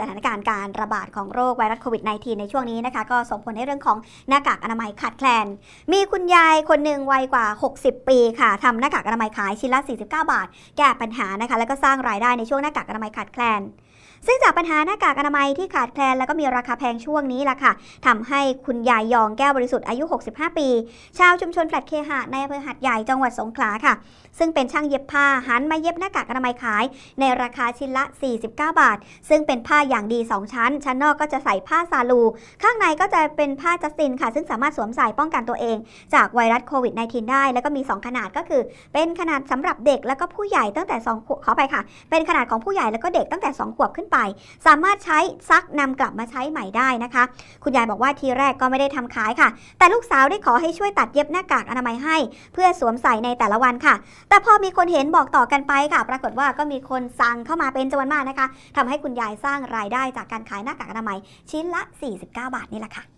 สถานการณ์การระบาดของโรคไวรัสโควิด -19 ในช่วงนี้นะคะ ก็ส่งผลให้เรื่องของหน้ากากอนามัยขาดแคลน มีคุณยายคนหนึ่งวัยกว่า 60 ปีค่ะทำหน้ากากอนามัยขายชิ้นละ 49 บาท แก้ปัญหานะคะ แล้วก็สร้างรายได้ในช่วงหน้ากากอนามัยขาดแคลน ซึ่งจากปัญหาหน้ากากอนามัยที่ขาดแคลนแล้วก็มีราคาแพงช่วงนี้ล่ะค่ะทำให้คุณยายยองแก้วบริสุทธิ์อายุ 65 ปี ชาวชุมชนแฟลตเคหะในอำเภอหัดใหญ่จังหวัดสงขลาค่ะ ซึ่งเป็นช่างเย็บผ้าหันมาเย็บหน้ากากอนามัยขาย ในราคาชิ้นละ 49 บาท ซึ่งเป็นผ้าอย่างดี 2 ชั้น ชั้นนอกก็จะใส่ผ้าซาลู ข้างในก็จะเป็นผ้าจัสตินค่ะ ซึ่งสามารถสวมใส่ป้องกันตัวเอง จากไวรัสโควิด -19 ได้ แล้วก็มี 2 ขนาดก็คือ เป็นขนาดสำหรับเด็กแล้วก็ผู้ใหญ่ตั้งแต่2ขวบขอไปค่ะ เป็นขนาดของผู้ใหญ่แล้วก็เด็กตั้งแต่ 2 ขวบขึ้นไป สามารถใช้ซักนำกลับมาใช้ใหม่ได้นะคะ คุณยายบอกว่าทีแรกก็ไม่ได้ทำขายค่ะ แต่ลูกสาวได้ขอให้ช่วยตัดเย็บหน้ากากอนามัยให้ เพื่อสวมใส่ในแต่ละวันค่ะ แต่พอมีคนเห็นบอกต่อกันไปค่ะ ปรากฏว่าก็มีคนสั่งเข้ามาเป็นจำนวนมากนะคะทำให้คุณยายสร้างรายได้จากการขายหน้ากากอนามัยชิ้นละ 49 บาทนี่แหละค่ะ